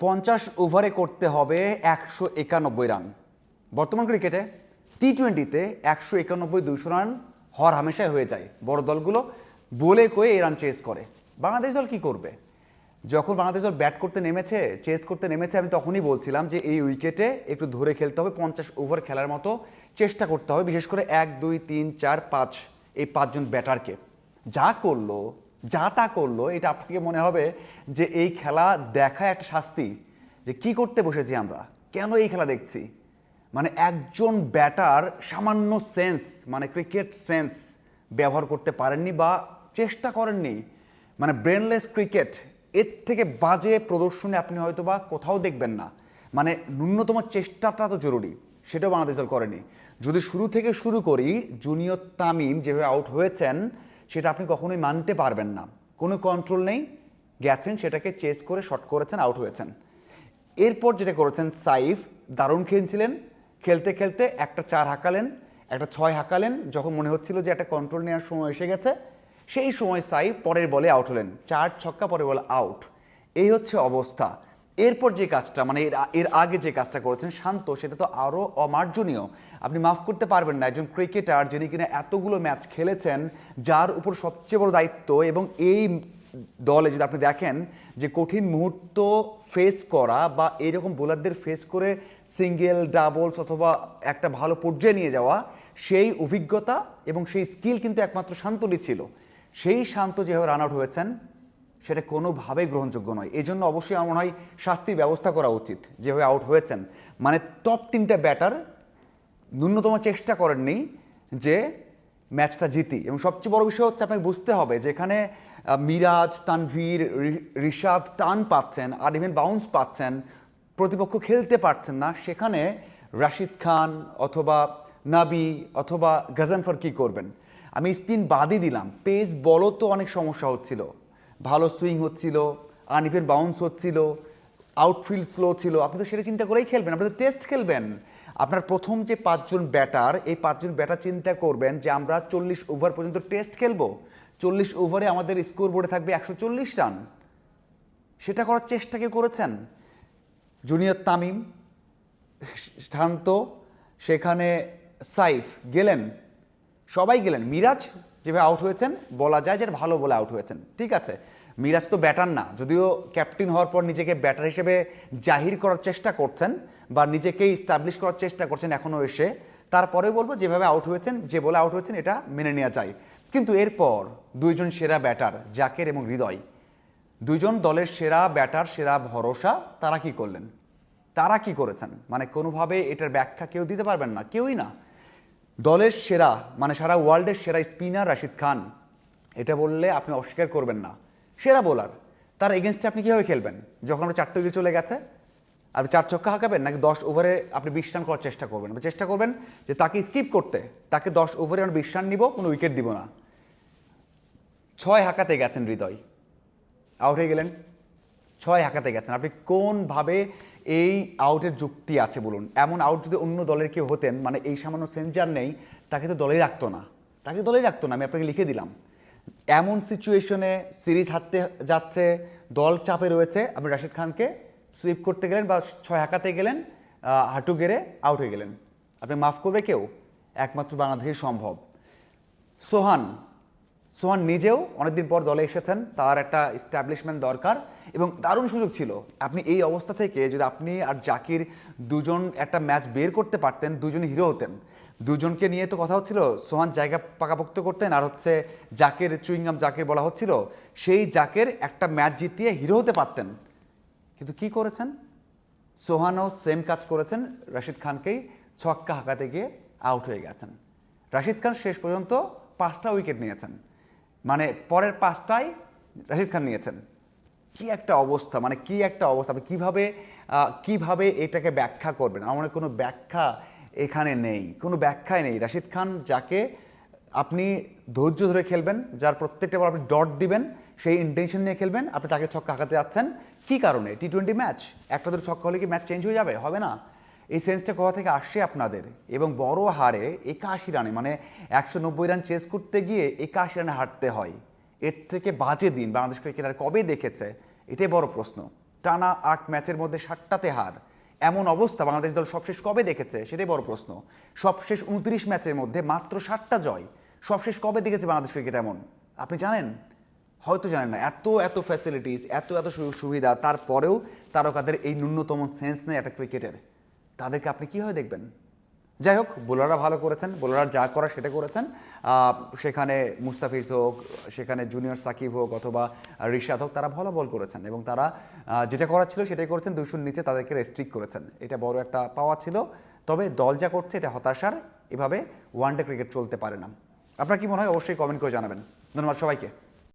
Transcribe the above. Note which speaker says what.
Speaker 1: পঞ্চাশ ওভারে করতে হবে একশো একানব্বই রান। বর্তমান ক্রিকেটে টি টোয়েন্টিতে একশো একানব্বই দুশো রান হর হামেশাই হয়ে যায়। বড় দলগুলো বলে কয়ে এই রান চেস করে। বাংলাদেশ দল কি করবে? যখন বাংলাদেশ দল ব্যাট করতে নেমেছে, চেস করতে নেমেছে, আমি তখনই বলছিলাম যে এই উইকেটে একটু ধরে খেলতে হবে, পঞ্চাশ ওভার খেলার মতো চেষ্টা করতে হবে, বিশেষ করে এক, দুই, তিন, চার, পাঁচ, এই পাঁচজন ব্যাটারকে। যা করল যা তা করল, এটা আপনাকে মনে হবে যে এই খেলা দেখা একটা শাস্তি যে কি করতে বসেছি আমরা? কেন এই খেলা দেখছি? মানে একজন ব্যাটার সামান্য সেন্স মানে ক্রিকেট সেন্স ব্যবহার করতে পারেননি বা চেষ্টা করেননি। মানে ব্রেনলেস ক্রিকেট, এর থেকে বাজে প্রদর্শনী আপনি হয়তো বা কোথাও দেখবেন না। মানে ন্যূনতম চেষ্টাটা তো জরুরি, সেটাও বাংলাদেশ দল করেনি। যদি শুরু থেকে শুরু করি, জুনিয়র তামিম যেভাবে আউট হয়েছেন সেটা আপনি কখনোই মানতে পারবেন না। কোনো কন্ট্রোল নেই। গেছেন, সেটাকে চেস করে শট করেছেন আউট হয়েছেন। এরপর যেটা করেছেন, সাইফ দারুণ খেলছিলেন। খেলতে খেলতে একটা চার হাঁকালেন, একটা ছয় হাঁকালেন, যখন মনে হচ্ছিল যে একটা কন্ট্রোল নেওয়ার সময় এসে গেছে, সেই সময় সাইফ পরের বলে আউট হলেন। চার ছক্কা, পরের বলে আউট এই হচ্ছে অবস্থা। এরপর যে কাজটা মানে এর এর আগে যে কাজটা করেছেন শান্ত, সেটা তো আরও অমার্জনীয়। আপনি মাফ করতে পারবেন না, একজন ক্রিকেটার যিনি কিনা এতগুলো ম্যাচ খেলেছেন, যার উপর সবচেয়ে বড় দায়িত্ব এবং এই দলে যদি আপনি দেখেন যে কঠিন মুহূর্ত ফেস করা বা এরকম বোলারদের ফেস করে সিঙ্গেল ডাবলস অথবা একটা ভালো পর্যায়ে নিয়ে যাওয়া, সেই অভিজ্ঞতা এবং সেই স্কিল কিন্তু একমাত্র শান্তরই ছিল। সেই শান্ত যেভাবে রান আউট হয়েছেন সেটা কোনোভাবেই গ্রহণযোগ্য নয়। এই জন্য অবশ্যই আমার মনে হয় শাস্তির ব্যবস্থা করা উচিত। যেভাবে আউট হয়েছেন। মানে টপ তিনটা ব্যাটার ন্যূনতম চেষ্টা করেননি যে ম্যাচটা জিতি। এবং সবচেয়ে বড় বিষয় হচ্ছে আপনাকে বুঝতে হবে যেখানে মিরাজ, তানভীর রিশাদ টান পাচ্ছেন, আর ইভেন বাউন্স পাচ্ছেন, প্রতিপক্ষ খেলতে পারছেন না। সেখানে রাশিদ খান অথবা নাবি অথবা গাজানফর কি করবেন? আমি স্পিন বাদই দিলাম। পেস বলও তো অনেক সমস্যা হচ্ছিল। ভালো সুইং হচ্ছিল আনইভেন বাউন্স হচ্ছিল আউটফিল্ড স্লো ছিল। আপনি তো সেটা চিন্তা করেই খেলবেন, আপনি তো টেস্ট খেলবেন। আপনার প্রথম যে পাঁচজন ব্যাটার এই পাঁচজন ব্যাটার চিন্তা করবেন যে আমরা চল্লিশ ওভার পর্যন্ত টেস্ট খেলব। চল্লিশ ওভারে আমাদের স্কোর বোর্ডে থাকবে একশো চল্লিশ রান সেটা করার চেষ্টা কেউ করেছেন? জুনিয়র তামিম, শান্ত, সেখানে সাইফ, গেলেন। সবাই গেলেন। মিরাজ যেভাবে আউট হয়েছেন, বলা যায় যে ভালো বলে আউট হয়েছেন। ঠিক আছে? মিরাজ তো ব্যাটার না, যদিও ক্যাপ্টেন হওয়ার পর নিজেকে ব্যাটার হিসেবে জাহির করার চেষ্টা করছেন বা নিজেকে স্টাবলিশ করার চেষ্টা করছেন এখনও এসে তারপরে বলব যেভাবে আউট হয়েছেন, যে বলে আউট হয়েছেন এটা মেনে নেওয়া যায়। কিন্তু এরপর দুইজন সেরা ব্যাটার জাকের এবং হৃদয়, দুইজন দলের সেরা ব্যাটার সেরা ভরসা, তারা কি করলেন? তারা কি করেছেন? মানে কোনোভাবে এটার ব্যাখ্যা কেউ দিতে পারবেন না? কেউই না। দলের সেরা মানে সারা ওয়ার্ল্ডের সেরা স্পিনার রাশিদ খান, এটা বললে আপনি অস্বীকার করবেন না। সেরা বোলার তার এগেনস্টে আপনি কীভাবে খেলবেন? যখন আমরা চারটে উইকেট চলে গেছে, আপনি চার ছক্কা হাঁকাবেন, নাকি দশ ওভারে আপনি বিশ রান করার চেষ্টা করবেন? চেষ্টা করবেন যে তাকে স্কিপ করতে, তাকে দশ ওভারে আমরা বিশ রান নিব, কোনো উইকেট দিব না। ছয় হাঁকাতে গেছেন হৃদয়। আউট হয়ে গেলেন। ছয় হাঁকাতে গেছেন। আপনি কোনভাবে এই আউটের যুক্তি আছে বলুন। এমন আউট যদি অন্য দলের কেউ হতেন মানে এই সামান্য সেঞ্চার নেই, তাকে তো দলেই রাখতো না। তাকে দলেই রাখতো না, আমি আপনাকে লিখে দিলাম। এমন সিচুয়েশনে সিরিজ হারতে যাচ্ছে, দল চাপে রয়েছে, আপনি রাশিদ খানকে সুইপ করতে গেলেন বা ছয় হাঁকাতে গেলেন হাঁটু গেড়ে আউট হয়ে গেলেন। আপনি মাফ করবে কেউ? একমাত্র বাংলাদেশের সম্ভব। সোহান সোহান নিজেও অনেকদিন পর দলে এসেছেন, তার একটা স্ট্যাবলিশমেন্ট দরকার এবং দারুণ সুযোগ ছিল। আপনি এই অবস্থা থেকে যদি আপনি আর জাকির দুজন একটা ম্যাচ বের করতে পারতেন, দুজনে হিরো হতেন, দুজনকে নিয়ে তো কথা হচ্ছিল, সোহান জায়গা পাকাপোক্ত করতেন আর হচ্ছে জাকের চুইংগাম জাকের বলা হচ্ছিল, সেই জাকের একটা ম্যাচ জিতিয়ে হিরো হতে পারতেন। কিন্তু কি করেছেন? সোহানও সেম কাজ করেছেন, রাশিদ খানকেই ছক্কা হাঁকাতে গিয়ে আউট হয়ে গেছেন। রাশিদ খান শেষ পর্যন্ত পাঁচটা উইকেট নিয়েছেন। মানে পরের পাঁচটায় রাশিদ খান নিয়েছেন। কি একটা অবস্থা মানে কি একটা অবস্থা, আপনি কীভাবে কীভাবে এটাকে ব্যাখ্যা করবেন? আমার মনে কোনো ব্যাখ্যা এখানে নেই, কোনো ব্যাখ্যাই নেই। রাশিদ খান যাকে আপনি ধৈর্য ধরে খেলবেন, যার প্রত্যেকটা বল আপনি ডট দিবেন, সেই ইন্টেনশন নিয়ে খেলবেন, আপনি তাকে ছক্কা হাঁকাতে যাচ্ছেন। কী কারণে? টি টোয়েন্টি ম্যাচ একটা ধরে ছক্কা হলে কি ম্যাচ চেঞ্জ হয়ে যাবে? হবে না। এই সেন্সটা কোথা থেকে আসছে আপনাদের? এবং বড় হারে একাশি রানে মানে একশো নব্বই রান চেস করতে গিয়ে একাশি রানে হারতে হয়। এর থেকে বাজে দিন বাংলাদেশ ক্রিকেটার কবে দেখেছে? এটাই বড় প্রশ্ন। টানা আট ম্যাচের মধ্যে সাতটাতে হার। এমন অবস্থা বাংলাদেশ দল সবশেষ কবে দেখেছে? সেটাই বড় প্রশ্ন। সবশেষ উনত্রিশ ম্যাচের মধ্যে মাত্র সাতটা জয়। সবশেষ কবে দেখেছে বাংলাদেশ ক্রিকেট এমন? আপনি জানেন? হয়তো জানেন না। এত এত ফ্যাসিলিটিস এত এত সুযোগ সুবিধা, তারপরেও তারকাদের এই ন্যূনতম সেন্স নেই একটা ক্রিকেটের তাদেরকে আপনি কীভাবে দেখবেন? যাই হোক, বোলাররা ভালো করেছেন, বোলাররা যা করা সেটা করেছেন। সেখানে মুস্তাফিজ হোক, সেখানে জুনিয়র সাকিব হোক অথবা রিশাদ হোক, তারা ভালো বল করেছেন এবং তারা যেটা করার ছিল সেটাই করেছেন। দুশোর নিচে তাদেরকে রেস্ট্রিক্ট করেছেন। এটা বড় একটা পাওয়া ছিল। তবে দল যা করছে এটা হতাশার, এভাবে ওয়ানডে ক্রিকেট চলতে পারে না। আপনার কি মনে হয়? অবশ্যই কমেন্ট করে জানাবেন। ধন্যবাদ সবাইকে।